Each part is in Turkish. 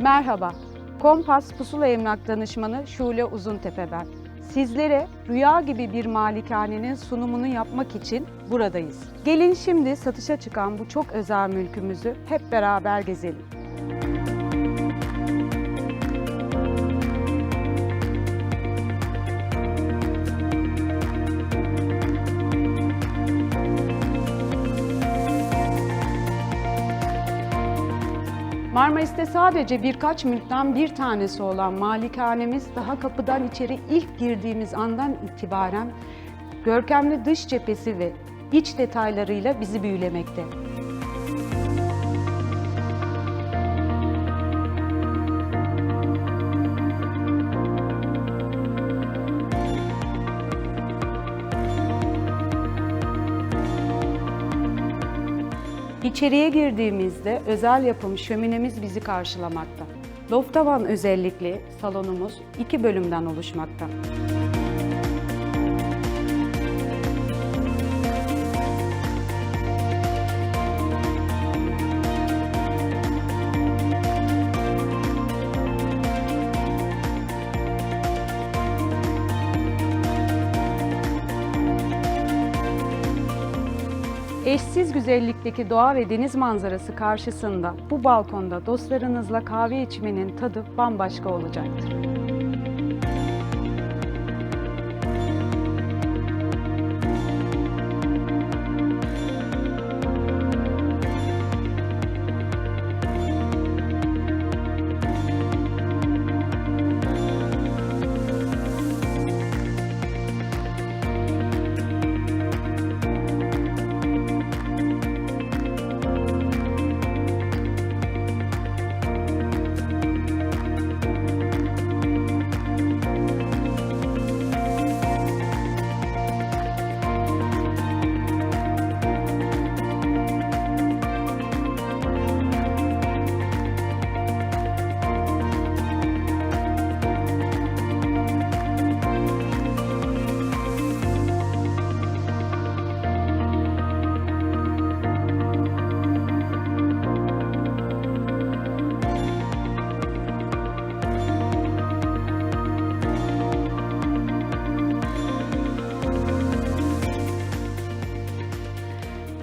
Merhaba, Kompas Pusula Emlak Danışmanı Şule Uzuntepe ben. Sizlere rüya gibi bir malikanenin sunumunu yapmak için buradayız. Gelin şimdi satışa çıkan bu çok özel mülkümüzü hep beraber gezelim. Marmaris'te sadece birkaç mülkten bir tanesi olan malikanemiz daha kapıdan içeri ilk girdiğimiz andan itibaren görkemli dış cephesi ve iç detaylarıyla bizi büyülemekte. İçeriye girdiğimizde özel yapım şöminemiz bizi karşılamakta. Loft tavan özellikli salonumuz iki bölümden oluşmakta. Eşsiz güzellikteki doğa ve deniz manzarası karşısında bu balkonda dostlarınızla kahve içmenin tadı bambaşka olacaktır.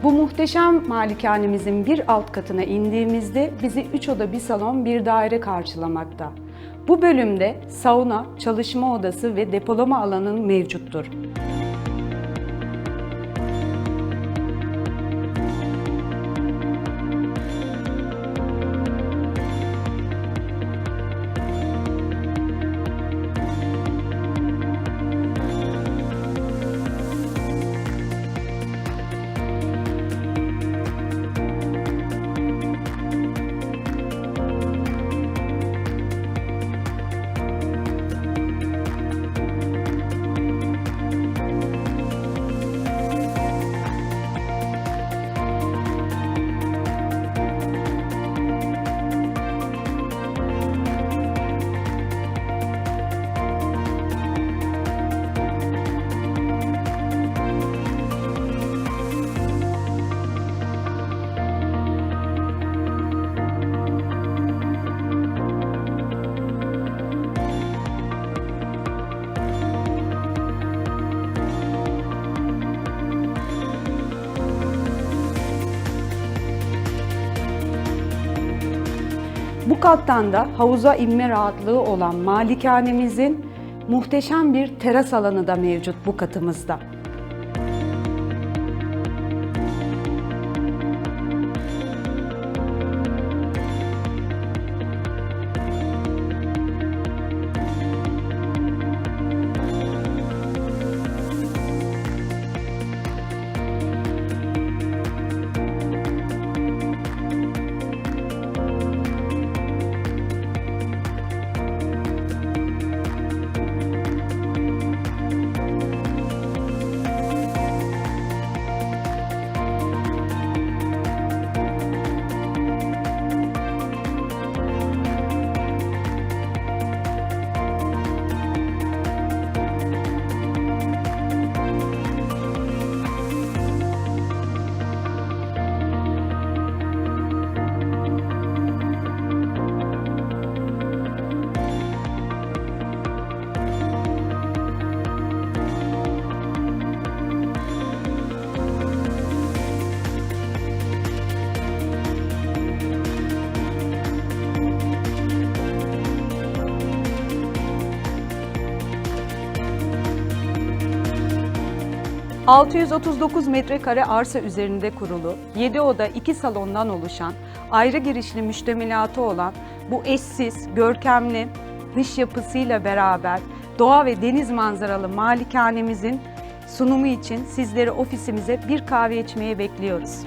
Bu muhteşem malikanemizin bir alt katına indiğimizde bizi 3 oda bir salon bir daire karşılamakta. Bu bölümde sauna, çalışma odası ve depolama alanın mevcuttur. Bu kattan da havuza inme rahatlığı olan malikanemizin muhteşem bir teras alanı da mevcut bu katımızda. 639 metrekare arsa üzerinde kurulu, 7 oda 2 salondan oluşan, ayrı girişli müştemilatı olan bu eşsiz, görkemli dış yapısıyla beraber doğa ve deniz manzaralı malikanemizin sunumu için sizleri ofisimize bir kahve içmeye bekliyoruz.